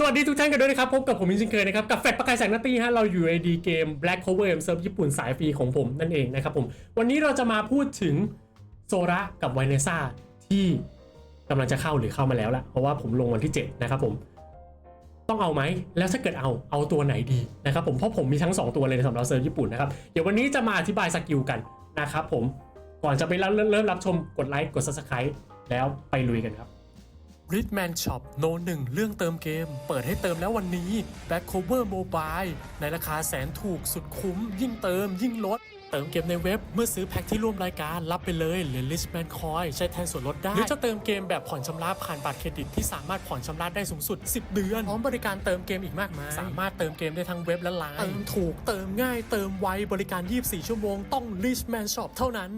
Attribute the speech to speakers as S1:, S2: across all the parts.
S1: สวัสดีทุกท่านกันด้วยนะครับ พบกับผมมินชินเคยนะครับ กับแฟดประกายแสงนาตี้ฮะเราอยู่ในดีเกม Black Cover M Serve ญี่ปุ่นสายฟรีของผมนั่นเองนะครับผม วันนี้เราจะมาพูดถึงโซระกับไวเนซ่าที่กำลังจะเข้าหรือเข้ามาแล้วละเพราะว่าผมลงวันที่ 7 นะครับผม ต้องเอาไหม แล้วถ้าเกิดเอาเอาตัวไหนดีนะครับผมเพราะผมมีทั้ง 2 ตัวเลยในสำหรับเซิร์ฟญี่ปุ่นนะครับเดี๋ยววันนี้จะมาอธิบายสกิลกันนะครับผมก่อนจะไปเริ่มเริ่มรับชมกดไลค์กด Subscribe แล้วไปลุยกันครับ r i d m a n Shop โนหนึ่งเรื่องเติมเกม เปิดให้เติมแล้ววันนี้ Back Cover Mobile ในราคาแสนถูกสุดคุ้ม ยิ่งเติมยิ่งลด เติมเกมในเว็บเมื่อซื้อแพ็คที่ร่วมรายการ รับไปเลยเหรียญ Richman Coin ใช้แทนส่วนลดได้ หรือจะเติมเกมแบบผ่อนชำระผ่านบัตรเครดิตที่สามารถผ่อนชำระได้สูงสุด 10 เดือน พร้อมบริการเติมเกมอีกมากมาย สามารถเติมเกมได้ทั้งเว็บและไลน์เติมถูกเติมง่ายเติมไวบริการ 24 ชั่วโมงต้อง Richman Shop เท่านั้น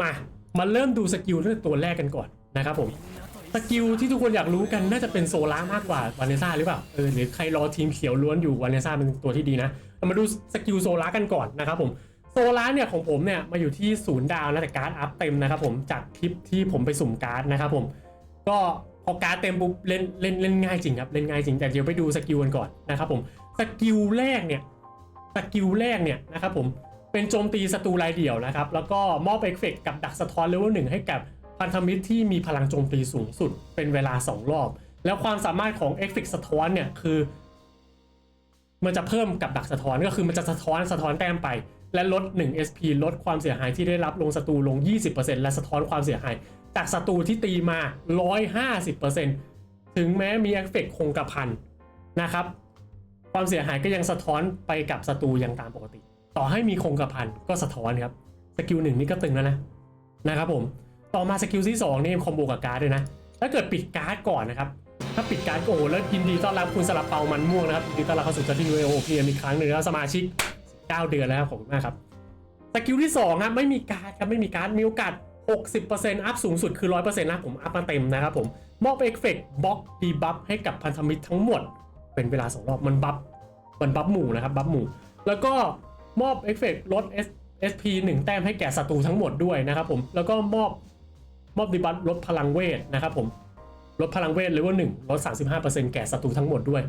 S1: มามาเริ่มดูสกิลตั้งแต่ตัวแรกกันก่อนนะครับผม สกิลที่ทุกคนอยากรู้กันน่าจะเป็นโซล่ามากกว่าวานเนซ่าหรือเปล่า เออหรือใครรอทีมเขียวล้วนอยู่วานเนซ่าเป็นตัวที่ดีนะเรามาดูสกิลโซล่ากันก่อนนะครับผม โซล่าเนี่ยของผมเนี่ยมาอยู่ที่ศูนย์ดาวนะแต่การ์ดอัพเต็มนะครับผมจากคลิปที่ผมไปสุ่มการ์ดนะครับผม ก็พอการ์ดเต็มปุ๊บเล่นเล่นเล่นง่ายจริงครับเล่นง่ายจริงแต่เดี๋ยวไปดูสกิลกันก่อนนะครับผม สกิลแรกเนี่ยสกิลแรกเนี่ยนะครับผมเป็นโจมตีศัตรูรายเดี่ยวนะครับแล้วก็มอบเอฟเฟกต์กับดักสะท้อนเลเวลหนึ่งให้กับ พันธมิตรที่มีพลังโจมตีสูงสุดเป็นเวลา 2 รอบ แล้วความสามารถของเอฟเฟกสะท้อนเนี่ยคือ มันจะเพิ่มกับดักสะท้อนก็คือมันจะสะท้อนสะท้อนแต้มไป และลด 1 SP ลดความเสียหายที่ได้รับลงศัตรูลง 20%และสะท้อนความเสียหาย จากศัตรูที่ตีมา 150%ถึงแม้มีเอฟเฟกคงกระพันนะครับ ความเสียหายก็ยังสะท้อนไปกับศัตรูอย่างตามปกติ ต่อให้มีคงกระพันก็สะท้อนครับสกิลหนึ่งนี่ก็ตึงแล้วนะนะครับผม ต่อมาสกิลที่2นี่คอมโบกับการ์ดด้วยนะ ถ้าเกิดปิดการ์ดก่อนนะครับ ถ้าปิดการ์ดโอ้แล้วยินดีต้อนรับคุณสลับเปามันม่วงนะครับยินดีต้อนรับเข้าสู่จัตติยูเอโอพีอีกครั้งหนึ่งแล้วสมาชิก 9 เดือนแล้วครับขอบคุณมากครับสกิลที่2ครับไม่มีการ์ดครับไม่มีการ์ดมีโอกาส 60%อัพสูงสุดคือ 100%นะผมอัพมาเต็มนะครับผมมอบเอฟเฟกต์บล็อกดีบัฟให้กับพันธมิตรทั้งหมด เป็นเวลา2รอบมันบัฟมันบัฟหมู่นะครับบัฟหมู่ แล้วก็มอบเอฟเฟกต์ลด SP 1 แต้มให้แก่ศัตรูทั้งหมดด้วยนะครับผมแล้วก็มอบ อบดีบัฟลดพลังเวทนะครับผมลดพลังเวทเลเวลหนึ่งลด 35%แก่ศัตรูทั้งหมดด้วย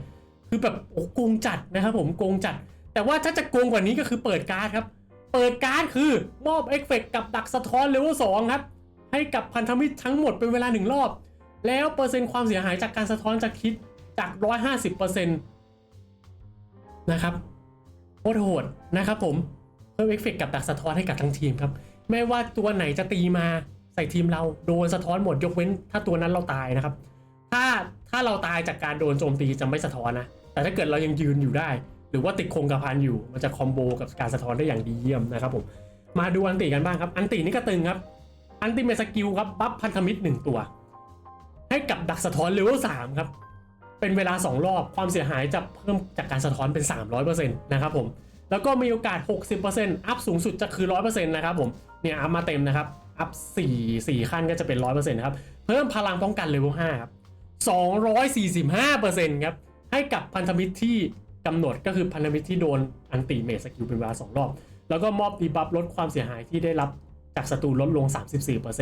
S1: คือแบบโอ้โกงจัดนะครับผมโกงจัด แต่ว่าถ้าจะโกงกว่านี้ก็คือเปิดการ์ดครับ เปิดการ์ดคือมอบเอฟเฟกต์กับดักสะท้อนเลเวล2ครับ ให้กับพันธมิตรทั้งหมดเป็นเวลาหนึ่งรอบ แล้วเปอร์เซ็นต์ความเสียหายจากการสะท้อนจะคิดจาก 150%นะครับโคตรโหดนะครับผมเพิ่มเอฟเฟกต์กับดักสะท้อนให้กับทั้งทีมครับ ไม่ว่าตัวไหนจะตีมา ใส่ทีมเราโดนสะท้อนหมดยกเว้น ถ้าตัวนั้นเราตายนะครับ ถ้าถ้าเราตายจากการโดนโจมตีจะไม่สะท้อนนะแต่ถ้าเกิดเรายังยืนอยู่ได้ หรือว่าติดคงกระพันอยู่ มันจะคอมโบกับการสะท้อนได้อย่างดีเยี่ยมนะครับผมมาดูอันติกันบ้างครับอันตินี่ก็ตึงครับอันติเมสกิลครับบัฟพันธมิตรหนึ่งตัว ให้กับดักสะท้อนเลเวลสามครับเป็นเวลา 2 รอบความเสียหายจะเพิ่มจากการสะท้อนเป็น 300%นะครับผมแล้วก็มีโอกาส 60%อัพสูงสุดจะคือ 100%นะครับผมเนี่ยอัพมาเต็มนะครับ อัพ4 4ขั้นก็จะเป็น 100%นะครับ เพิ่มพลังป้องกันเลเวล5ครับ245%ครับ ให้กับพันธมิตรที่กำหนดก็คือพันธมิตรที่โดนอันติเมสกิลเป็นเวลา2รอบ แล้วก็มอบดีบัฟลดความเสียหายที่ได้รับจากศัตรูลดลง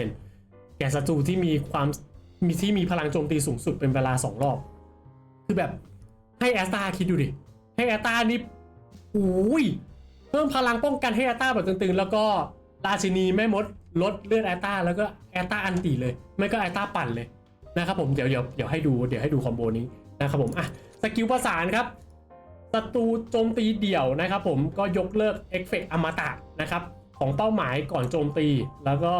S1: 34%แก่ศัตรูที่มีความมีที่มีพลังโจมตีสูงสุดเป็นเวลา 2 รอบ คือแบบให้แอสตาคิดดูดิ ให้แอสตานี่โอ้ยเพิ่มพลังป้องกันให้แอสตาแบบตึงๆ แล้วก็ราชินีแม่มด ลดเลือดแอสตาแล้วก็แอสตาอันตีเลย ไม่ก็แอสตาปั่นเลยนะครับผมเดี๋ยวเดี๋ยวเดี๋ยวให้ดูเดี๋ยวให้ดูคอมโบนี้นะครับผมอะสกิลประสานครับศัตรูโจมตีเดี่ยวนะครับผมก็ยกเลิกเอฟเฟกต์อมตะนะครับของเป้าหมายก่อนโจมตี แล้วก็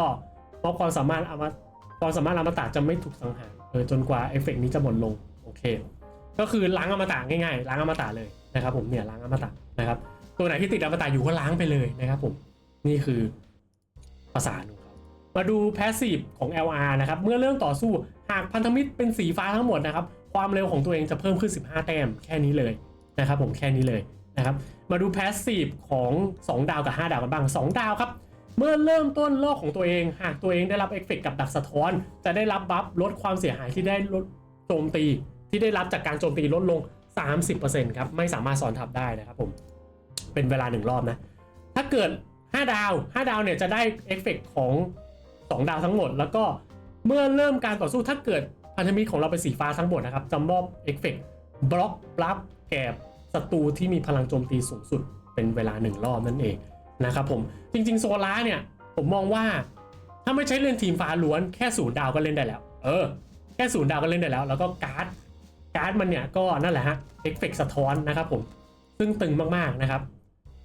S1: มอบความสามารถอมตะความสามารถอมตะจะไม่ถูกสังหารเออจนกว่าเอฟเฟกต์นี้จะหมดลงโอเค ก็คือล้างอมตะง่ายๆล้างอมตะเลยนะครับผมเนี่ยล้างอมตะนะครับตัวไหนที่ติดอมตะอยู่ก็ล้างไปเลยนะครับผมนี่คือ ประสานของเขามาดูแพสซีฟของ LR นะครับ เมื่อเริ่มต่อสู้หากพันธมิตรเป็นสีฟ้าทั้งหมดนะครับ ความเร็วของตัวเองจะเพิ่มขึ้น 15 แต้มแค่นี้เลยนะครับผมแค่นี้เลยนะครับ มาดูแพสซีฟของ 2 ดาวกับ 5 ดาวกันบ้าง 2 ดาวครับ เมื่อเริ่มต้นโลกของตัวเอง หากตัวเองได้รับเอฟเฟกกับดักสะท้อน จะได้รับบัฟลดความเสียหายที่ได้ลดโจมตี ที่ได้รับจากการโจมตีลดลง 30%ครับไม่สามารถสอนทับได้นะครับผมเป็นเวลาหนึ่งรอบนะถ้าเกิด 5 ดาว 5 ดาวเนี่ยจะได้เอฟเฟกต์ของ 2 ดาวทั้งหมด แล้วก็เมื่อเริ่มการต่อสู้ถ้าเกิดพันธมิตรของเราเป็นสีฟ้าทั้งหมดนะครับจะมอบเอฟเฟกต์บล็อกปลับแกบศัตรูที่มีพลังโจมตีสูงสุดเป็นเวลาหนึ่งรอบนั่นเองนะครับผมจริงๆโซล่าเนี่ยผมมองว่าถ้าไม่ใช้เล่นทีมฟ้าล้วนแค่ศูนย์ดาวก็เล่นได้แล้ว เออ แค่ศูนย์ดาวก็เล่นได้แล้ว แล้วก็การ์ดการ์ดมันเนี่ยก็นั่นแหละฮะเอฟเฟกสะท้อนนะครับผมซึ่งตึงมากๆนะครับ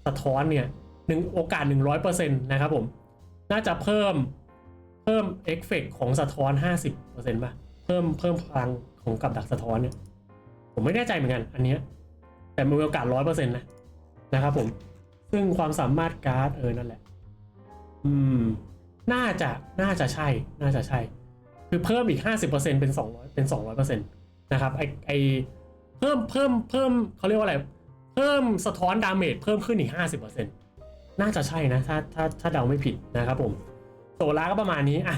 S1: สะท้อนเนี่ย หนึ่งโอกาส 100%นะครับผม น่าจะเพิ่มเพิ่มเอฟเฟกของสะท้อน 50%ป่ะ เพิ่มเพิ่มพลังของกับดักสะท้อนเนี่ย ผมไม่แน่ใจเหมือนกัน อันเนี้ยแต่มีโอกาส 100%นะนะครับผม ซึ่งความสามารถการ์ดเออนั่นแหละ อืม น่าจะน่าจะใช่ น่าจะใช่ คือเพิ่มอีก 50%เป็น 200 เป็น 200%นะครับไอไอเพิ่มเพิ่มเพิ่มเขาเรียกว่าอะไร เพิ่มสะท้อนดาเมจเพิ่มขึ้นอีก 50%น น่าจะใช่นะ ถ้าถ้าถ้าเดาไม่ผิดนะครับผมโซล่าก็ประมาณนี้อะ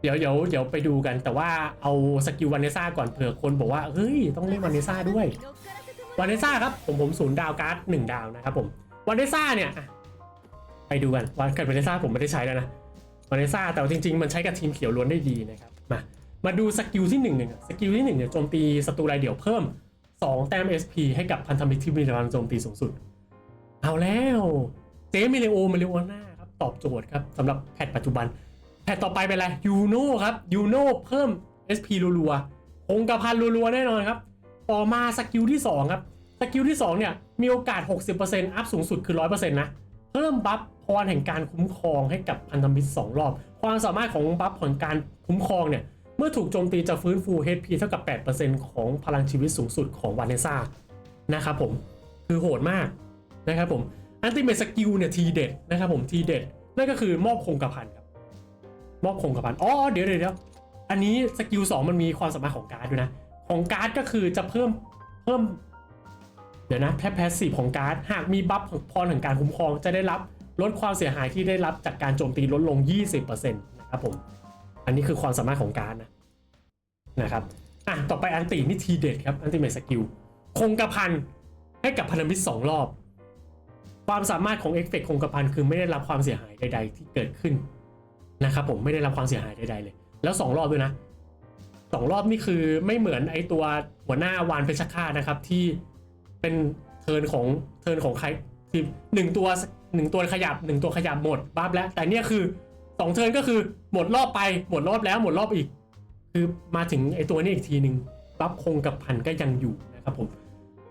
S1: เดี๋ยวเดี๋ยวเดี๋ยวไปดูกันแต่ว่าเอาสกิลวานเนซ่าก่อนเผื่อคนบอกว่าเฮ้ยต้องเล่นวานเนซ่าด้วยวานเนซ่าครับผมผมศูนย์ดาวการ์ดหนึ่งดาวนะครับผมวานเนซ่าเนี่ยไปดูกันวานกับวานเนซ่าผมไม่ได้ใช้แล้วนะวานเนซ่าแต่ว่าจริง ๆ มันใช้กับทีมเขียวล้วนได้ดีนะครับมามาดูสกิลที่หนึ่งหนึ่งสกิลที่หนึ่งเนี่ยโจมตีศัตรูรายเดี่ยวเพิ่ม 2 แต้ม SP ให้กับพันธมิตรที่มีพลังโจมตีสูงสุด เอาแล้ว เจมิเลโอมาริโอน่าครับตอบโจทย์ครับสำหรับแพทปัจจุบัน แพทต่อไปเป็นอะไรยูโน่ครับยูโน่เพิ่ม SP รัวๆคงกระพันรัวๆแน่นอนครับ ต่อมาสกิลที่ 2 ครับสกิลที่ 2 เนี่ยมีโอกาส 60%อัพสูงสุดคือ 100%นะเพิ่มบัฟพรแห่งการคุ้มครองให้กับพันธมิตร2รอบ ความสามารถของบัฟของการคุ้มครองเนี่ยเมื่อถูกโจมตีจะฟื้นฟู HP เท่ากับ 8%ของพลังชีวิตสูงสุดของวานเนซ่านะครับผมคือโหดมากนะครับผม อันติเมทสกิลเนี่ยทีเด็ดนะครับผมทีเด็ดนั่นก็คือมอบคงกระพันครับ มอบคงกระพันอ๋อเดี๋ยวเดี๋ยวเดี๋ยวอันนี้สกิล2มันมีความสามารถของการ์ดด้วยนะ ของการ์ดก็คือจะเพิ่มเพิ่ม เดี๋ยวนะแพสแพสซีฟของการ์ดหากมีบัฟพรแห่งการคุ้มครองจะได้รับลดความเสียหายที่ได้รับจากการโจมตีลดลง 20%นะครับผม อันนี้คือความสามารถของการ์ดนะนะครับอะต่อไปอันตินี่ทีเด็ดครับอันติเมทสกิลคงกระพันให้กับพันธมิตรสองรอบ ความสามารถของเอฟเฟกคงกระพันคือไม่ได้รับความเสียหายใด ๆ ที่เกิดขึ้นนะครับผมไม่ได้รับความเสียหายใดๆเลย แล้วสองรอบด้วยนะสองรอบนี่คือไม่เหมือนไอตัวหัวหน้าวานเพชรฆาตนะครับที่เป็นเทินของเทินของใครที่หนึ่งตัวหนึ่งตัวขยับหนึ่งตัวขยับหมดบัฟแล้ว แต่เนี่ยคือสองเทินก็คือหมดรอบไปหมดรอบแล้วหมดรอบอีก คือมาถึงไอตัวนี้อีกทีหนึ่งบัฟคงกับพันก็ยังอยู่นะครับผม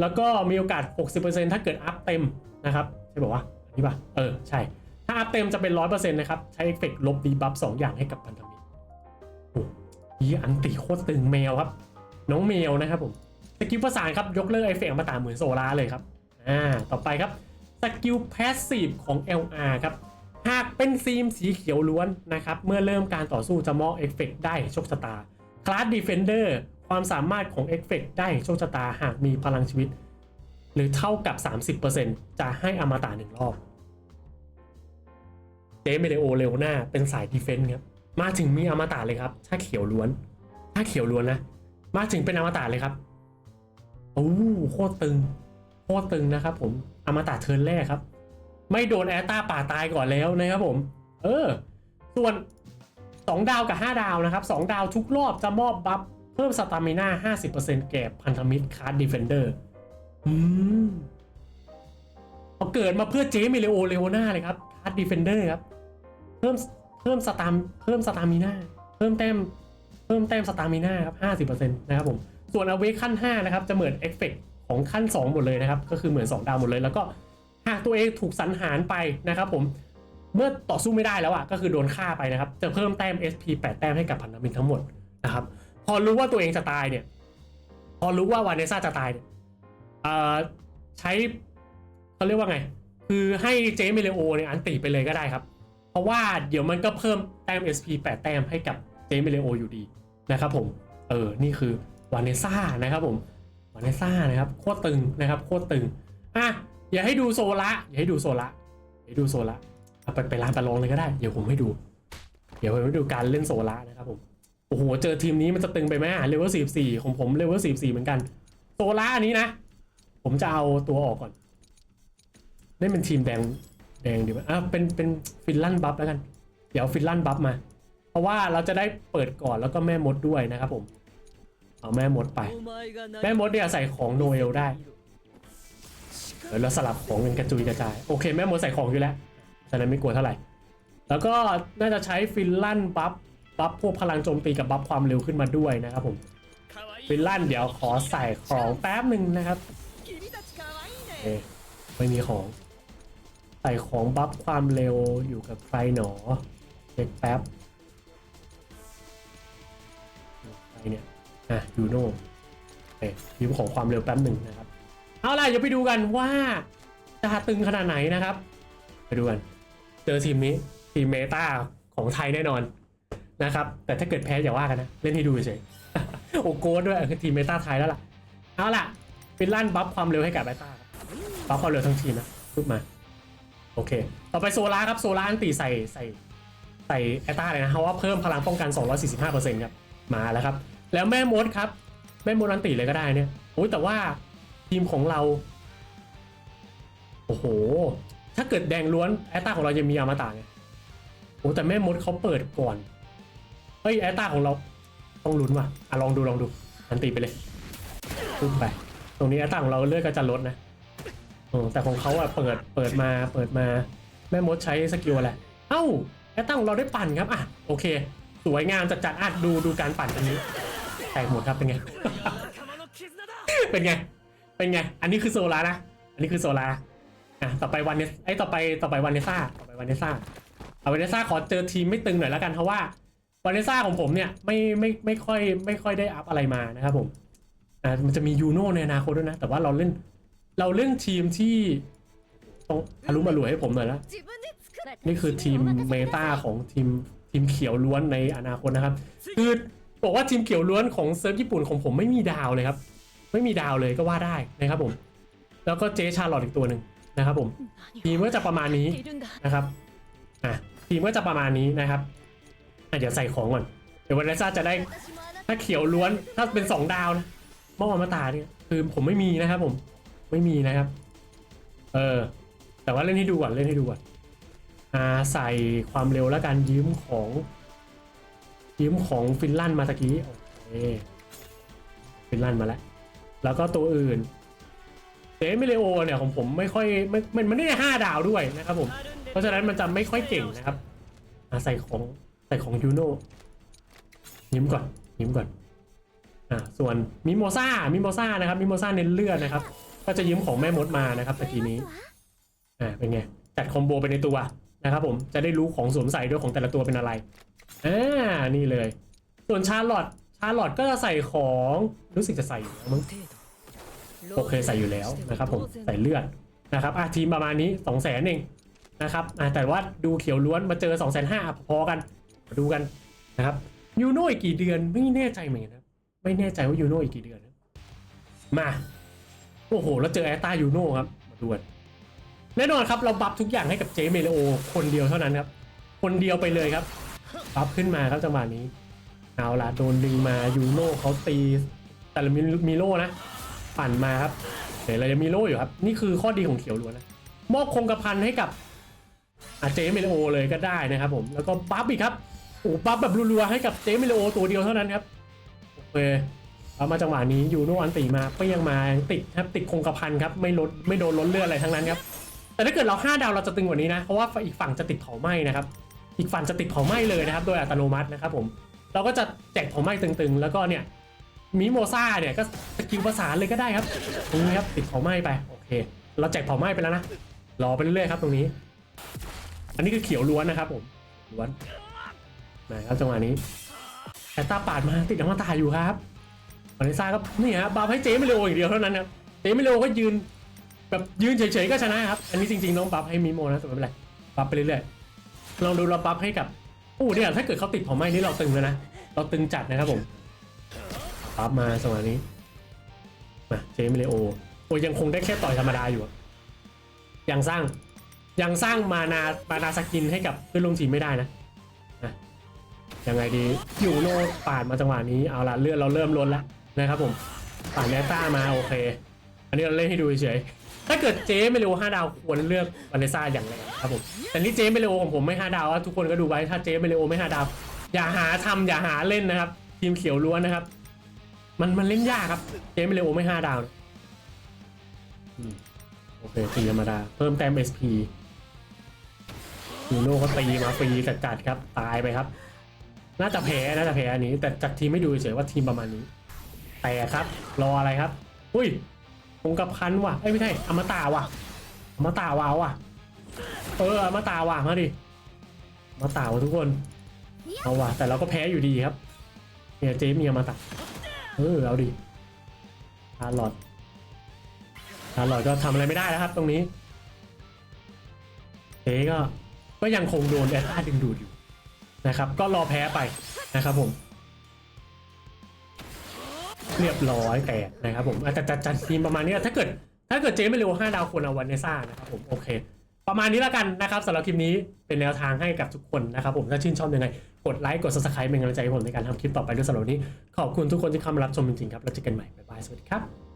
S1: แล้วก็มีโอกาส 60%ถ้าเกิดอัพเต็มนะครับ ใช่บอกว่าอันนี้ป่ะเออใช่ ถ้าอัพเต็มจะเป็น100%นะครับ ใช้เอฟเฟกต์ลบดีบัฟ2อย่างให้กับพันธมิตรโอ้ยอันติโคตรตึงแมวครับ น้องแมวนะครับผมสกิลประสานครับ ยกเลิกเอฟเฟกต์อมาตราเหมือนโซลาร์เลยครับอ่าต่อไปครับสกิลแพสซีฟของ LR ครับหากเป็นซีมสีเขียวล้วนนะครับ เมื่อเริ่มการต่อสู้จะมอบเอฟเฟกต์ได้โชคชะตาคลาสดีเฟนเดอร์ความสามารถของเอฟเฟกต์ได้โชคชะตาหากมีพลังชีวิต หรือเท่ากับ 30%จะให้อมตะหนึ่งรอบเจเมเลโอเลโอนาเป็นสายดีเฟนส์ครับ มาถึงมีอมตะเลยครับถ้าเขียวล้วน ถ้าเขียวล้วนนะ มาถึงเป็นอมตะเลยครับโอ้โคตรตึง โคตรตึงนะครับผมอมตะเทิร์นแรกครับ ไม่โดนแอตตาป่าตายก่อนแล้วนะครับผม เออ ส่วน 2 ดาวกับ 5 ดาวนะครับ 2 ดาวทุกรอบจะมอบบัฟเพิ่มสตามิน่า50%แก่พันธมิตรคาร์ดดีเฟนเดอร์ อืมเขาเกิดมาเพื่อเจมิเลโอเลโอนาเลยครับคาร์ดดีเฟนเดอร์ครับ เพิ่มเพิ่มสตามเพิ่มสตามิน่าเพิ่มแต้มเพิ่มแต้มสตามิน่าครับ50%นต์นะครับผม ส่วนอเวขั้น5นะครับจะเหมือนเอฟเฟกของขั้น2หมดเลยนะครับ ก็คือเหมือน2ดาวหมดเลย แล้วก็หากตัวเองถูกสังหารไปนะครับผมเมื่อต่อสู้ไม่ได้แล้วอะก็คือโดนฆ่าไปนะครับ จะเพิ่มแต้ม SP 8 แต้มให้กับพันธมิตรทั้งหมดนะครับ พอรู้ว่าตัวเองจะตายเนี่ย พอรู้ว่าวาเนซ่าจะตายเนี่ย ใช้เขาเรียกว่าไง คือให้เจมิเลโอเนี่ยอันติไปเลยก็ได้ครับ เพราะว่าเดี๋ยวมันก็เพิ่มแต้ม SP 8 แต้มให้กับเจมิเลโออยู่ดีนะครับผมเออนี่คือวาเนซ่านะครับผมวาเนซ่านะครับโคตรตึงนะครับโคตรตึงอะอย่าให้ดูโซละอย่าให้ดูโซละอย่าให้ดูโซละเอาไปไปร้านประลองเลยก็ได้เดี๋ยวผมให้ดู เดี๋ยวผมให้ดูการเล่นโซละนะครับผมโอ้โหเจอทีมนี้มันจะตึงไปไหมเลเวล44ของผมเลเวล44เหมือนกันโซล่าอันนี้นะ ผมจะเอาตัวออกก่อนเล่เป็นทีมแดงแดงดีไหมอะเป็นเป็นฟินลั่นบัฟแล้วกัน เดี๋ยวฟินลั่นบัฟมา เพราะว่าเราจะได้เปิดก่อนแล้วก็แม่มดด้วยนะครับผม เอาแม่มดไป แม่มดเนี่ยใส่ของโนเอลได้เดี๋ยวเราสลับของกันกระจุยกระจาย โอเค แม่มดใส่ของอยู่แล้วฉะนั้นไม่กลัวเท่าไหร่ แล้วก็น่าจะใช้ฟินลั่นบัฟบัฟพวกพลังโจมตีกับบัฟความเร็วขึ้นมาด้วยนะครับผมฟินลั่นเดี๋ยวขอใส่ของแป๊บหนึ่งนะครับ ไม่มีของ ใส่ของบัฟความเร็วอยู่กับใครหนอเช็คแป๊บใครเนี่ยอะยูโน่โอเคยืมของความเร็วแป๊บหนึ่งนะครับ เอาล่ะเดี๋ยวไปดูกันว่าจะตึงขนาดไหนนะครับ ไปดูกัน เจอทีมนี้ทีมเมตาของไทยแน่นอนนะครับ แต่ถ้าเกิดแพ้อย่าว่ากันนะ เล่นให้ดูเฉยโอ้โกดด้วยเออทีมเมตาไทยแล้วล่ะ เอาล่ะฟินลั่นบัฟความเร็วให้กับเมตา ครับบัฟความเร็วทั้งทีนะพูดมา โอเค ต่อไปโซล่าครับ โซล่าอันตีใส่ใส่ใส่แอตตาเลยนะเพราะว่าเพิ่มพลังป้องกัน 245%ครับ มาแล้วครับ แล้วแม่มดครับ แม่มดอันตีเลยก็ได้เนี่ยโอ้ยแต่ว่าทีมของเรา โอ้โห ถ้าเกิดแดงล้วนแอตตาของเราจะมีอมตะไงโอ้แต่แม่มดเขาเปิดก่อนเฮ้ยแอตตาของเราต้องลุ้นว่ะอะลองดูลองดูอันตีไปเลยขึ้นไป ตรงนี้แอตตาของเราเลือดก็จะลดนะ อแต่ของเขาอะเปิดเปิดมาเปิดมาแม่มดใช้สกิลอะไรเอ้าแอตตาของเราได้ปั่นครับอะโอเค สวยงามจัดจัดอะดูดูการปั่นอันนี้แตกหมดครับเป็นไง เป็นไง เป็นไง อันนี้คือโซลานะ อันนี้คือโซลาอะต่อไปวันเนสไอต่อไปต่อไปวันเนซ่าต่อไปวันเนซ่าเอาวันเนซ่าขอเจอทีมไม่ตึงหน่อยแล้วกันเพราะว่าวันเนซ่าของผมเนี่ยไม่ไม่ไม่ค่อยไม่ค่อยได้อัพอะไรมานะครับผมอ่ามันจะมียูโน่ในอนาคตด้วยนะ แต่ว่าเราเล่น เราเล่นทีมที่ต้องอารมอรวยให้ผมหน่อยนะนี่คือทีมเมตาของทีมทีมเขียวล้วนในอนาคตนะครับ คือบอกว่าทีมเขียวล้วนของเซิร์ฟญี่ปุ่นของผมไม่มีดาวเลยครับ ไม่มีดาวเลยก็ว่าได้นะครับผม แล้วก็เจชาร์ลอตอีกตัวหนึ่งนะครับผม ทีมก็จะประมาณนี้นะครับอะทีมก็จะประมาณนี้นะครับอะเดี๋ยวใส่ของก่อนเดี๋ยววันนี้ซ่าจะได้ถ้าเขียวล้วนถ้าเป็นสองดาวนะมออมตะเนี่ยคือผมไม่มีนะครับผม ไม่มีนะครับ เออ แต่ว่าเล่นให้ดูก่อนเล่นให้ดูก่อนอ่าใส่ความเร็วแล้วกันยืมของ ยืมของฟินแลนด์มาตะกี้โอเคฟินแลนด์มาแล้วแล้วก็ตัวอื่นเจมิเลโอเนี่ยของผมไม่ค่อยไม่มันมันไม่ได้ห้าดาวด้วยนะครับผม เพราะฉะนั้นมันจะไม่ค่อยเก่งนะครับอ่าใส่ของใส่ของยูโน่ยิ้มก่อนยิ้มก่อนอ่าส่วนมิโมซ่ามิโมซ่านะครับมิโมซ่าเน้นเลือดนะครับ ก็จะยืมของแม่มดมานะครับตะกี้นี้อ่าเป็นไงจัดคอมโบไปในตัวนะครับผมจะได้รู้ของสวมใส่ด้วยของแต่ละตัวเป็นอะไรอ่านี่เลย ส่วนชาร์ลอตชาร์ลอตก็จะใส่ของรู้สึกจะใส่อยู่แล้วมั้งโอเคใส่อยู่แล้วนะครับผมใส่เลือดนะครับอะทีมประมาณนี้2 0 0แสนเองนะครับอะแต่ว่าดูเขียวล้วนมาเจอ2 5 0 0 0พอกันมาดูกันนะครับยูโน่อีกกี่เดือนไม่แน่ใจเหมือนกันนะไม่แน่ใจว่ายูโน่อีกกี่เดือนนะมา โอ้โห แล้วเจอแอตตายูโน่ครับมาดูกันแน่นอนครับเราบัฟทุกอย่างให้กับเจเมเลโอคนเดียวเท่านั้นครับ คนเดียวไปเลยครับ บัฟขึ้นมาครับจังหวะนี้ เอาล่ะโดนดึงมายูโน่เขาตี แต่ละมีมีโล่นะ ปั่นมาครับเดี๋ยวเราจะมีโล่อยู่ครับ นี่คือข้อดีของเขียวล้วนนะ มอบคงกระพันให้กับอาเจเมเลโอเลยก็ได้นะครับผม แล้วก็บัฟอีกครับโอ้บัฟแบบรัวๆให้กับเจเมเลโอตัวเดียวเท่านั้นครับโอเค มาจังหวะนี้ยูโน่อันตีมาเปรี้ยงมาติดครับติดคงกระพันครับไม่ลดไม่โดนล้นเลือดอะไรทั้งนั้นครับแต่ถ้าเกิดเรา5ดาวเราจะตึงกว่านี้นะเพราะว่าอีกฝั่งจะติดเผาไหม้นะครับอีกฝั่งจะติดเผาไหม้เลยนะครับ โดยอัตโนมัตินะครับผมเราก็จะแจกเผาไหม้ตึงๆ แล้วก็เนี่ยมิโมซ่าเนี่ยก็สกิลประสานเลยก็ได้ครับตรงนี้ครับติดเผาไหม้ไปโอเค เราแจกเผาไหม้ไปแล้วนะรอไปเรื่อยๆครับตรงนี้ อันนี้คือเขียวล้วนนะครับผมล้วนนะครับจังหวะนี้แอตตาปาดมาติดน้ำมันตาอยู่ครับานิซ่าก็นี่ฮะบาร์ให้เจไม่เร็วอย่างเดียวเท่านั้นครับเจไม่เร็วก็ยืนแบบยืนเฉยๆก็ชนะครับ อันนี้จริงๆต้องบัฟให้มิโมนะแต่ไม่เป็นไรบัฟไปเรื่อยๆลองดูเราบัฟให้กับโอ้เนี่ยถ้าเกิดเขาติดผาไม้นี่เราตึงแล้วนะเราตึงจัดนะครับผมบัฟมาสมัยนี้มาเจมิเลโอโอ้ยังคงได้แค่ต่อยธรรมดาอยู่อะยังสร้างยังสร้างมานามานาสกินให้กับเพื่อนร่วมทีมไม่ได้นะนะยังไงดีอยู่โน่ปาดมาจังหวะนี้เอาละเลือดเราเริ่มล้นแล้ว นะครับผมปาดแนต้ามาโอเค อันนี้เราเล่นให้ดูเฉยถ้าเกิดเจ๊ไม่เร็ว5ดาวควรเลือกวาเลซ่าอย่างแรงครับผมแต่นี่เจ๊ไม่เร็วของผมไม่5ดาวทุกคนก็ดูไว้ถ้าเจ๊ไม่เร็วไม่5ดาว อย่าหาทำอย่าหาเล่นนะครับ ทีมเขียวล้วนนะครับ มันมันเล่นยากครับ เจไม่เร็วไม่ห้าดาวโอเคตีธรรมดา เพิ่มแต้ม SP ยูโน่ก็ตีมาฟรีจัดๆครับ ตายไปครับ น่าจะแพ้น่าจะแพ้อันนี้ แต่จากทีมไม่ดูเฉยว่าทีมประมาณนี้ แต่ครับ รออะไรครับ อุ้ยคงกับพันว่ะเอ้ยไม่ใช่อมตะว่ะอมตะว่ะเอาว่ะ เอออมตะว่ะมาดิอมตะว่ะทุกคนเอาว่ะแต่เราก็แพ้อยู่ดีครับ เนี่ยเจมีอมตะเออเอาดิชาร์ลอตชาร์ลอตก็ทำอะไรไม่ได้แล้วครับ ตรงนี้เจก็ก็ยังคงโดนแอตตาดึงดูดอยู่นะครับ ก็รอแพ้ไปนะครับผม เรียบร้อยแต่นะครับผมอาจจะจัดทีมประมาณนี้ถ้าเกิด ถ้าเกิดเจไม่เร็วห้าดาวควรเอาวันเนซ่านะครับผมโอเค ประมาณนี้แล้วกันนะครับสำหรับคลิปนี้เป็นแนวทางให้กับทุกคนนะครับผมถ้าชื่นชอบยังไง กดไลค์กดซับสไครป์เป็นกำลังใจให้ผมในการทำคลิปต่อไปด้วยสำหรับนนี้ ขอบคุณทุกคนที่เข้ามารับชมจริงๆครับแล้วเจอกันใหม่บ๊ายบายสวัสดีครับ